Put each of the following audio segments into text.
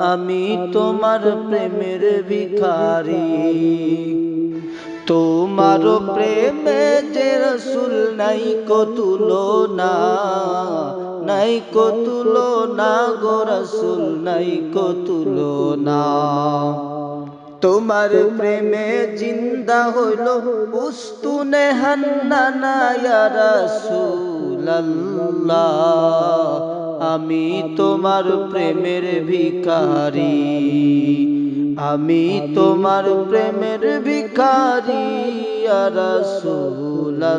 আমি তোমার প্রেমের ভিখারি। তোমার প্রেমে যে রসুল নাই কো তুলো না নাই কো তুলো না গো রসুল, নাই কো তুলো না তোমার প্রেমে জিন্দা হইল উস্তুনে হান্নানা রাসূলুল্লাহ। আমি তোমার প্রেমের ভিখারি, আমি তোমার প্রেমের ভিখারি, ইয়া রাসূলুল্লাহ।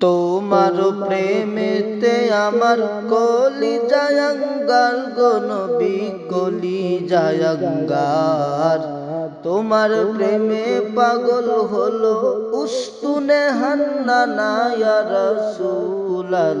তোমার প্রেমেতে আমার কলি জায়ঙ্গার গনবি কলি জায়ঙ্গার তোমার প্রেমে পাগল হলো উস্তুনে হান্নানা ইয়া রাসূলুল্লাহ।